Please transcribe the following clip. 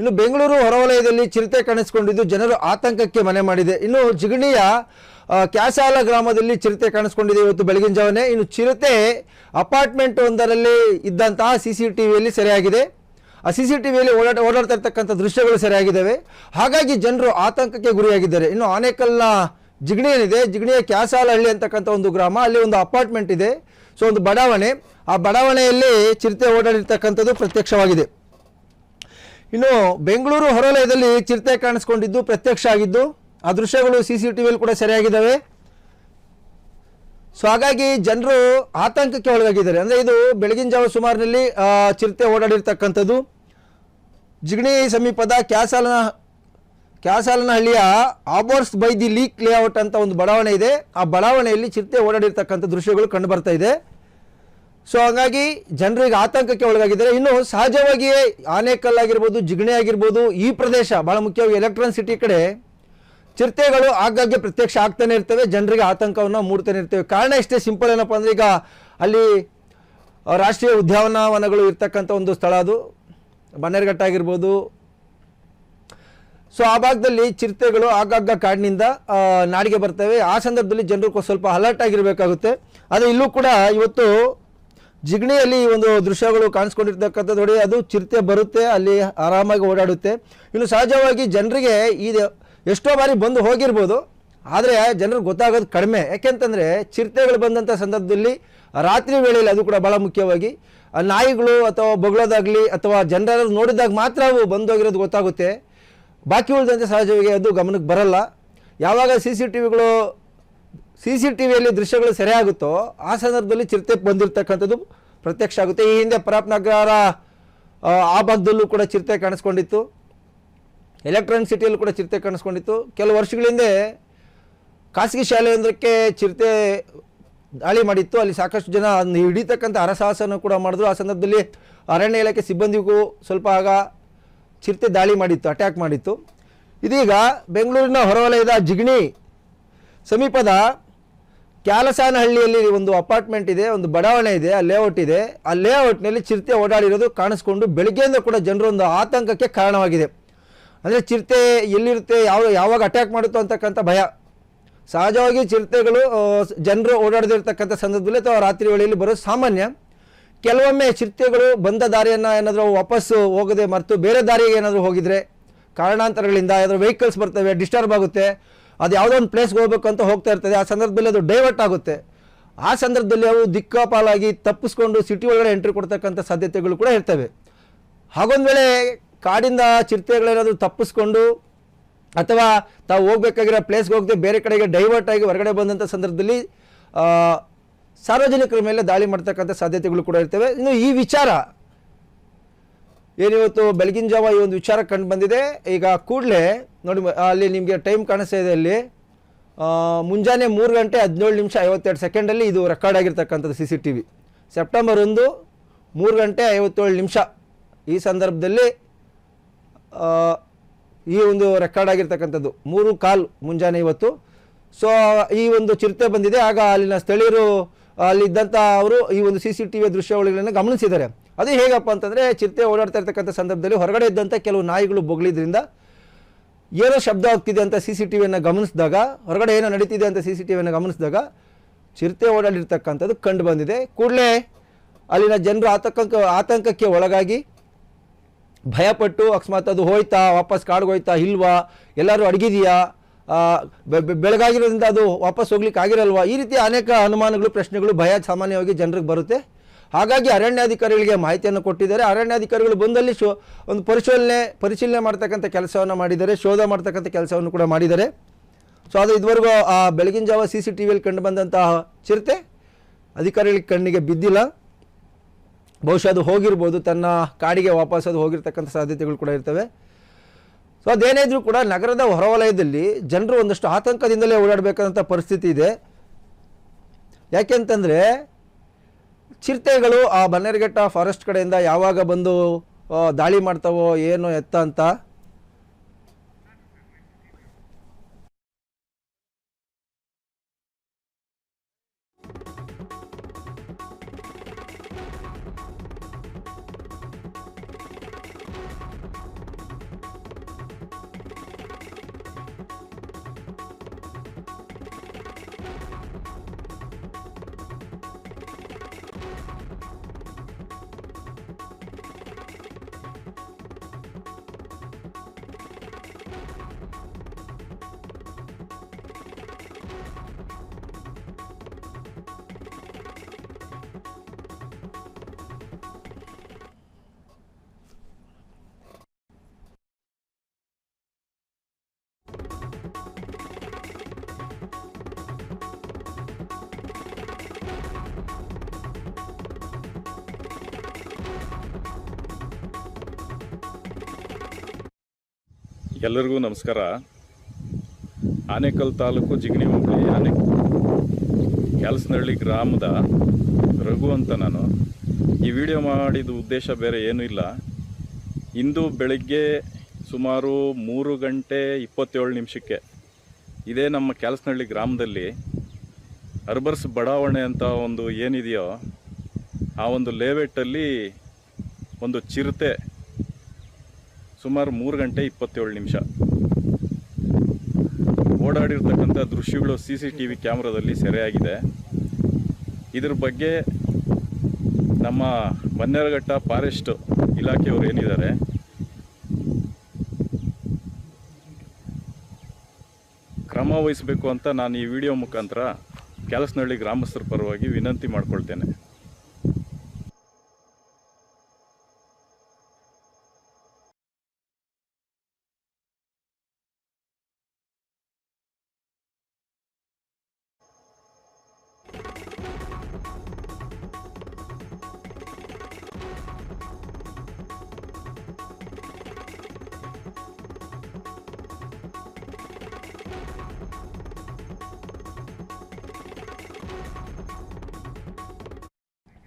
ಇನ್ನು ಬೆಂಗಳೂರು ಹೊರವಲಯದಲ್ಲಿ ಚಿರತೆ ಕಾಣಿಸಿಕೊಂಡಿದ್ದು ಜನರು ಆತಂಕಕ್ಕೆ ಮನೆ ಮಾಡಿದೆ. ಇನ್ನು ಜಿಗಣಿಯ ಕ್ಯಾಸಾಲ ಗ್ರಾಮದಲ್ಲಿ ಚಿರತೆ ಕಾಣಿಸ್ಕೊಂಡಿದೆ ಇವತ್ತು ಬೆಳಗಿನ ಜಾವನೆ. ಇನ್ನು ಚಿರತೆ ಅಪಾರ್ಟ್ಮೆಂಟ್ ಒಂದರಲ್ಲಿ ಇದ್ದಂತಹ ಸಿ ಸಿ ಟಿ ವಿಯಲ್ಲಿ ಸೆರೆಯಾಗಿದೆ. ಆ ಸಿ ಸಿ ಟಿ ವಿಯಲ್ಲಿ ಓಡಾಟ, ಓಡಾಡ್ತಾ ಇರ್ತಕ್ಕಂಥ ದೃಶ್ಯಗಳು ಸೆರೆಯಾಗಿದ್ದಾವೆ. ಹಾಗಾಗಿ ಜನರು ಆತಂಕಕ್ಕೆ ಗುರಿಯಾಗಿದ್ದಾರೆ. ಇನ್ನು ಆನೇಕಲ್ನ ಜಿಗಣಿ ಏನಿದೆ ಜಿಗಣಿಯ ಕ್ಯಾಸಾಲಹಳ್ಳಿ ಅಂತಕ್ಕಂಥ ಒಂದು ಗ್ರಾಮ. ಅಲ್ಲಿ ಒಂದು ಅಪಾರ್ಟ್ಮೆಂಟ್ ಇದೆ. ಸೊ, ಒಂದು ಬಡಾವಣೆ. ಆ ಬಡಾವಣೆಯಲ್ಲಿ ಚಿರತೆ ಓಡಾಡಿರ್ತಕ್ಕಂಥದ್ದು ಪ್ರತ್ಯಕ್ಷವಾಗಿದೆ. ಇನ್ನು ಬೆಂಗಳೂರು ಹೊರವಲಯದಲ್ಲಿ ಚಿರತೆ ಕಾಣಿಸ್ಕೊಂಡಿದ್ದು ಪ್ರತ್ಯಕ್ಷ ಆಗಿದ್ದು, ಆ ದೃಶ್ಯಗಳು ಸಿ ಸಿ ಟಿ ವಿಯಲ್ಲಿ ಕೂಡ ಸರಿಯಾಗಿದ್ದಾವೆ. ಸೊ ಹಾಗಾಗಿ ಜನರು ಆತಂಕಕ್ಕೆ ಒಳಗಾಗಿದ್ದಾರೆ. ಅಂದರೆ ಇದು ಬೆಳಗಿನ ಜಾವ ಸುಮಾರಿನಲ್ಲಿ ಚಿರತೆ ಓಡಾಡಿರ್ತಕ್ಕಂಥದ್ದು. ಜಿಗಣಿ ಸಮೀಪದ ಕ್ಯಾಸಾಲನ, ಕ್ಯಾಸಾಲನಹಳ್ಳಿಯ arbours by the lake layout ಅಂತ ಒಂದು ಬಡಾವಣೆ ಇದೆ. ಆ ಬಡಾವಣೆಯಲ್ಲಿ ಚಿರತೆ ಓಡಾಡಿರ್ತಕ್ಕಂಥ ದೃಶ್ಯಗಳು ಕಂಡು ಬರ್ತಾ ಇದೆ. ಸೊ ಹಾಗಾಗಿ ಜನರಿಗೆ ಆತಂಕಕ್ಕೆ ಒಳಗಾಗಿದ್ದಾರೆ. ಇನ್ನು ಸಹಜವಾಗಿಯೇ ಆನೇಕಲ್ ಆಗಿರ್ಬೋದು ಜಿಗಣೆ ಆಗಿರ್ಬೋದು ಈ ಪ್ರದೇಶ ಬಹಳ ಮುಖ್ಯವಾಗಿ ಎಲೆಕ್ಟ್ರಾನ್ ಸಿಟಿ ಕಡೆ ಚಿರತೆಗಳು ಆಗಾಗ್ಗೆ ಪ್ರತ್ಯಕ್ಷ ಆಗ್ತಾನೆ ಇರ್ತವೆ. ಜನರಿಗೆ ಆತಂಕವನ್ನು ಮೂಡ್ತಾನೆ ಇರ್ತವೆ. ಕಾರಣ ಇಷ್ಟೇ ಸಿಂಪಲ್ ಏನಪ್ಪ ಅಂದರೆ ಈಗ ಅಲ್ಲಿ ರಾಷ್ಟ್ರೀಯ ಉದ್ಯಾನವನಗಳು ಇರ್ತಕ್ಕಂಥ ಒಂದು ಸ್ಥಳ ಅದು. ಬನ್ನೇರ್ಘಟ್ಟ ಆಗಿರ್ಬೋದು. ಸೊ ಆ ಭಾಗದಲ್ಲಿ ಚಿರತೆಗಳು ಆಗಾಗ ಕಾಡಿನಿಂದ ನಾಡಿಗೆ ಬರ್ತವೆ. ಆ ಸಂದರ್ಭದಲ್ಲಿ ಜನರು ಸ್ವಲ್ಪ ಅಲರ್ಟ್ ಆಗಿರಬೇಕಾಗುತ್ತೆ. ಆದರೆ ಇಲ್ಲೂ ಕೂಡ ಇವತ್ತು ಜಿಗಣಿಯಲ್ಲಿ ಈ ಒಂದು ದೃಶ್ಯಗಳು ಕಾಣಿಸ್ಕೊಂಡಿರ್ತಕ್ಕಂಥದ್ದು ನೋಡಿ, ಅದು ಚಿರತೆ ಬರುತ್ತೆ, ಅಲ್ಲಿ ಆರಾಮಾಗಿ ಓಡಾಡುತ್ತೆ. ಇನ್ನು ಸಹಜವಾಗಿ ಜನರಿಗೆ ಈ ಎಷ್ಟೋ ಬಾರಿ ಬಂದು ಹೋಗಿರ್ಬೋದು, ಆದರೆ ಜನರಿಗೆ ಗೊತ್ತಾಗೋದು ಕಡಿಮೆ. ಯಾಕೆಂತಂದರೆ ಚಿರತೆಗಳು ಬಂದಂಥ ಸಂದರ್ಭದಲ್ಲಿ ರಾತ್ರಿ ವೇಳೆಯಲ್ಲಿ ಅದು ಕೂಡ ಭಾಳ ಮುಖ್ಯವಾಗಿ ನಾಯಿಗಳು ಅಥವಾ ಬೊಗಳೋದಾಗಲಿ ಅಥವಾ ಜನರಲ್ಲಿ ನೋಡಿದಾಗ ಮಾತ್ರ ಅವು ಬಂದೋಗಿರೋದು ಗೊತ್ತಾಗುತ್ತೆ. ಬಾಕಿ ಉಳಿದಂತೆ ಸಹಜವಾಗಿ ಅದು ಗಮನಕ್ಕೆ ಬರಲ್ಲ. ಯಾವಾಗ ಸಿ ಸಿ ಟಿ ವಿಗಳು ಸಿ ಸಿ ಟಿ ವಿಯಲ್ಲಿ ದೃಶ್ಯಗಳು ಸೆರೆಯಾಗುತ್ತೋ ಆ ಸಂದರ್ಭದಲ್ಲಿ ಚಿರತೆ ಬಂದಿರತಕ್ಕಂಥದ್ದು ಪ್ರತ್ಯಕ್ಷ ಆಗುತ್ತೆ. ಈ ಹಿಂದೆ ಪರಾಪ್ ನಗರ ಆ, ಭಾಗದಲ್ಲೂ ಕೂಡ ಚಿರತೆ ಕಾಣಿಸ್ಕೊಂಡಿತ್ತು. ಎಲೆಕ್ಟ್ರಾನಿಕ್ ಸಿಟಿಯಲ್ಲೂ ಕೂಡ ಚಿರತೆ ಕಾಣಿಸ್ಕೊಂಡಿತ್ತು. ಕೆಲವು ವರ್ಷಗಳಿಂದ ಖಾಸಗಿ ಶಾಲೆಯೊಂದಕ್ಕೆ ಚಿರತೆ ದಾಳಿ ಮಾಡಿತ್ತು. ಅಲ್ಲಿ ಸಾಕಷ್ಟು ಜನ ಅದನ್ನ ಹಿಡಿತಕ್ಕಂಥ ಹರಸಾಹಸನ ಕೂಡ ಮಾಡಿದ್ರು. ಆ ಸಂದರ್ಭದಲ್ಲಿ ಅರಣ್ಯ ಇಲಾಖೆ ಸಿಬ್ಬಂದಿಗೂ ಸ್ವಲ್ಪ ಆಗ ಚಿರತೆ ದಾಳಿ ಮಾಡಿತ್ತು ಅಟ್ಯಾಕ್ ಮಾಡಿತ್ತು. ಇದೀಗ ಬೆಂಗಳೂರಿನ ಹೊರವಲಯದ ಜಿಗಣಿ ಸಮೀಪದ ಕ್ಯಾಲಸಾನಹಳ್ಳಿಯಲ್ಲಿ ಒಂದು ಅಪಾರ್ಟ್ಮೆಂಟ್ ಇದೆ, ಒಂದು ಬಡಾವಣೆ ಇದೆ, ಆ ಲೇಔಟ್ ಇದೆ. ಆ ಲೇಔಟ್ನಲ್ಲಿ ಚಿರತೆ ಓಡಾಡಿರೋದು ಕಾಣಿಸ್ಕೊಂಡು ಬೆಳಗ್ಗೆಯಿಂದ ಕೂಡ ಜನರು ಒಂದು ಆತಂಕಕ್ಕೆ ಕಾರಣವಾಗಿದೆ. ಅಂದರೆ ಚಿರತೆ ಎಲ್ಲಿರುತ್ತೆ, ಯಾವ, ಯಾವಾಗ ಅಟ್ಯಾಕ್ ಮಾಡುತ್ತೋ ಅಂತಕ್ಕಂಥ ಭಯ. ಸಹಜವಾಗಿ ಚಿರತೆಗಳು ಜನರು ಓಡಾಡದಿರ್ತಕ್ಕಂಥ ಸಂದರ್ಭದಲ್ಲಿ ಅಥವಾ ರಾತ್ರಿ ವೇಳೆಯಲ್ಲಿ ಬರೋದು ಸಾಮಾನ್ಯ. ಕೆಲವೊಮ್ಮೆ ಚಿರತೆಗಳು ಬಂದ ದಾರಿಯನ್ನು ಏನಾದರೂ ವಾಪಸ್ಸು ಹೋಗದೆ ಮರೆತು ಬೇರೆ ದಾರಿಗೆ ಏನಾದರೂ ಹೋಗಿದರೆ, ಕಾರಣಾಂತರಗಳಿಂದ ಯಾವ್ದಾದ್ರು ವೆಹಿಕಲ್ಸ್ ಬರ್ತವೆ ಡಿಸ್ಟರ್ಬ್ ಆಗುತ್ತೆ. ಅದು ಯಾವುದೋ ಒಂದು ಪ್ಲೇಸ್ಗೆ ಹೋಗ್ಬೇಕು ಅಂತ ಹೋಗ್ತಾ ಇರ್ತದೆ. ಆ ಸಂದರ್ಭದಲ್ಲಿ ಅದು ಡೈವರ್ಟ್ ಆಗುತ್ತೆ. ಆ ಸಂದರ್ಭದಲ್ಲಿ ಅವು ದಿಕ್ಕಾಪಾಲಾಗಿ ತಪ್ಪಿಸ್ಕೊಂಡು ಸಿಟಿ ಒಳಗಡೆ ಎಂಟ್ರಿ ಕೊಡ್ತಕ್ಕಂಥ ಸಾಧ್ಯತೆಗಳು ಕೂಡ ಇರ್ತವೆ. ಹಾಗೊಂದು ವೇಳೆ ಕಾಡಿಂದ ಚಿರತೆಗಳೇನಾದರೂ ತಪ್ಪಿಸ್ಕೊಂಡು ಅಥವಾ ತಾವು ಹೋಗ್ಬೇಕಾಗಿರೋ ಪ್ಲೇಸ್ಗೆ ಹೋಗದೆ ಬೇರೆ ಕಡೆಗೆ ಡೈವರ್ಟ್ ಆಗಿ ಹೊರಗಡೆ ಬಂದಂಥ ಸಂದರ್ಭದಲ್ಲಿ ಸಾರ್ವಜನಿಕರ ಮೇಲೆ ದಾಳಿ ಮಾಡ್ತಕ್ಕಂಥ ಸಾಧ್ಯತೆಗಳು ಕೂಡ ಇರ್ತವೆ. ಇನ್ನು ಈ ವಿಚಾರ, ಏನಿವತ್ತು ಬೆಳಗಿನ ಜಾವ ಈ ಒಂದು ವಿಚಾರ ಕಂಡು ಬಂದಿದೆ. ಈಗ ಕೂಡಲೇ ನೋಡಿ ಅಲ್ಲಿ ನಿಮಗೆ ಟೈಮ್ ಕಾಣಿಸ್ತಾ ಇದೆ ಅಲ್ಲಿ. ಮುಂಜಾನೆ ಮೂರು ಗಂಟೆ ಹದಿನೇಳು ನಿಮಿಷ ಐವತ್ತೆರಡು ಸೆಕೆಂಡಲ್ಲಿ ಇದು ರೆಕಾರ್ಡ್ ಆಗಿರ್ತಕ್ಕಂಥದ್ದು C C T V September ಒಂದು, ಮೂರು ಗಂಟೆ ಐವತ್ತೇಳು ನಿಮಿಷ ಈ ಸಂದರ್ಭದಲ್ಲಿ ಈ ಒಂದು ರೆಕಾರ್ಡ್ ಆಗಿರ್ತಕ್ಕಂಥದ್ದು. ಮೂರು ಕಾಲು ಮುಂಜಾನೆ ಇವತ್ತು. ಸೊ ಈ ಒಂದು ಚಿರತೆ ಬಂದಿದೆ. ಆಗ ಅಲ್ಲಿನ ಸ್ಥಳೀಯರು ಅಲ್ಲಿದ್ದಂಥ ಅವರು ಈ ಒಂದು ಸಿ ಸಿ ಟಿ ವಿ ದೃಶ್ಯಾವಳಿಗಳನ್ನು ಗಮನಿಸಿದ್ದಾರೆ. ಅದು ಹೇಗಪ್ಪ ಅಂತಂದರೆ, ಚಿರತೆ ಓಡಾಡ್ತಾ ಇರ್ತಕ್ಕಂಥ ಸಂದರ್ಭದಲ್ಲಿ ಹೊರಗಡೆ ಇದ್ದಂಥ ಕೆಲವು ನಾಯಿಗಳು ಬೊಗಳಿದ್ರಿಂದ ಏನೋ ಶಬ್ದ ಆಗ್ತಿದೆ ಅಂತ ಸಿ ಸಿ ಟಿ ವಿಯನ್ನು ಗಮನಿಸಿದಾಗ, ಹೊರಗಡೆ ಏನೋ ನಡೀತಿದೆ ಅಂತ ಸಿ ಸಿ ಟಿ ವಿಯನ್ನು ಗಮನಿಸಿದಾಗ ಚಿರತೆ ಓಡಾಡಿರ್ತಕ್ಕಂಥದ್ದು ಕಂಡು ಬಂದಿದೆ. ಕೂಡಲೇ ಅಲ್ಲಿನ ಜನರು ಆತಂಕ ಆತಂಕಕ್ಕೆ ಒಳಗಾಗಿ ಭಯಪಟ್ಟು ಅಕಸ್ಮಾತ್ ಅದು ಹೋಯ್ತಾ, ವಾಪಸ್ ಕಾಡ್ಗೆ ಹೋಯ್ತಾ ಇಲ್ವಾ, ಎಲ್ಲರೂ ಅಡಗಿದೆಯಾ ಬೆಳಗಾಗಿರೋದ್ರಿಂದ ಅದು ವಾಪಸ್ ಹೋಗ್ಲಿಕ್ಕೆ ಆಗಿರಲ್ವಾ ಈ ರೀತಿ ಅನೇಕ ಅನುಮಾನಗಳು, ಪ್ರಶ್ನೆಗಳು ಭಯ ಸಾಮಾನ್ಯವಾಗಿ ಜನರಿಗೆ ಬರುತ್ತೆ. ಹಾಗಾಗಿ ಅರಣ್ಯಾಧಿಕಾರಿಗಳಿಗೆ ಮಾಹಿತಿಯನ್ನು ಕೊಟ್ಟಿದ್ದಾರೆ. ಅರಣ್ಯಾಧಿಕಾರಿಗಳು ಬಂದಲ್ಲಿ ಶೋ, ಒಂದು ಪರಿಶೀಲನೆ ಪರಿಶೀಲನೆ ಮಾಡ್ತಕ್ಕಂಥ ಕೆಲಸವನ್ನು ಮಾಡಿದ್ದಾರೆ. ಶೋಧ ಮಾಡ್ತಕ್ಕಂಥ ಕೆಲಸವನ್ನು ಕೂಡ ಮಾಡಿದ್ದಾರೆ. ಸೊ, ಅದು ಇದುವರೆಗೂ, ಆ, ಬೆಳಗಿನ ಜಾವ ಸಿ ಸಿ ಟಿ ವಿಯಲ್ಲಿ ಕಂಡು ಬಂದಂತಹ ಚಿರತೆ ಅಧಿಕಾರಿಗಳ ಕಣ್ಣಿಗೆ ಬಿದ್ದಿಲ್ಲ. ಬಹುಶಃ ಅದು ಹೋಗಿರ್ಬೋದು. ತನ್ನ ಕಾಡಿಗೆ ವಾಪಸ್ ಅದು ಹೋಗಿರ್ತಕ್ಕಂಥ ಸಾಧ್ಯತೆಗಳು ಕೂಡ ಇರ್ತವೆ. ಸೊ, ಅದೇನೇ ಇದ್ರೂ ಕೂಡ ನಗರದ ಹೊರವಲಯದಲ್ಲಿ ಜನರು ಒಂದಷ್ಟು ಆತಂಕದಿಂದಲೇ ಓಡಾಡಬೇಕಾದಂಥ ಪರಿಸ್ಥಿತಿ ಇದೆ. ಯಾಕೆಂತಂದರೆ ಚಿರತೆಗಳು ಆ ಬನ್ನೇರುಘಟ್ಟ ಫಾರೆಸ್ಟ್ ಕಡೆಯಿಂದ ಯಾವಾಗ ಬಂದು ದಾಳಿ ಮಾಡ್ತಾವೋ ಏನು ಎತ್ತ ಅಂತ ಎಲ್ಲರಿಗೂ ನಮಸ್ಕಾರ. ಆನೇಕಲ್ ತಾಲೂಕು ಜಿಗಣಿ ಹೋಬಳಿ, ಆನೆ ಕ್ಯಾಲ್ಸನಹಳ್ಳಿ ಗ್ರಾಮದ ರಘು ಅಂತ ನಾನು. ಈ ವಿಡಿಯೋ ಮಾಡಿದ ಉದ್ದೇಶ ಬೇರೆ ಏನೂ ಇಲ್ಲ. ಇಂದು ಬೆಳಗ್ಗೆ ಸುಮಾರು ಮೂರು ಗಂಟೆ ಇಪ್ಪತ್ತೇಳು ನಿಮಿಷಕ್ಕೆ ಇದೇ ನಮ್ಮ ಕ್ಯಾಲ್ಸನಹಳ್ಳಿ ಗ್ರಾಮದಲ್ಲಿ ಅರ್ಬರ್ಸ್ ಬಡಾವಣೆ ಅಂತ ಒಂದು ಏನಿದೆಯೋ ಆ ಒಂದು ಲೇಔಟಲ್ಲಿ ಒಂದು ಚಿರತೆ ಸುಮಾರು ಮೂರು ಗಂಟೆ ಇಪ್ಪತ್ತೇಳು ನಿಮಿಷ. ಓಡಾಡಿರ್ತಕ್ಕಂಥ ದೃಶ್ಯಗಳು ಸಿ ಸಿ ಟಿ ವಿ ಕ್ಯಾಮ್ರಾದಲ್ಲಿ ಸೆರೆಯಾಗಿದೆ. ಇದ್ರ ಬಗ್ಗೆ ನಮ್ಮ ಬನ್ನೇರಘಟ್ಟ ಫಾರೆಸ್ಟ್ ಇಲಾಖೆಯವರು ಏನಿದ್ದಾರೆ? ಕ್ರಮ ವಹಿಸಬೇಕು ಅಂತ ನಾನು ಈ ವಿಡಿಯೋ ಮುಖಾಂತರ ಕ್ಯಾಲಸ್ನಹಳ್ಳಿ ಗ್ರಾಮಸ್ಥರ ಪರವಾಗಿ ವಿನಂತಿ ಮಾಡ್ಕೊಳ್ತೇನೆ.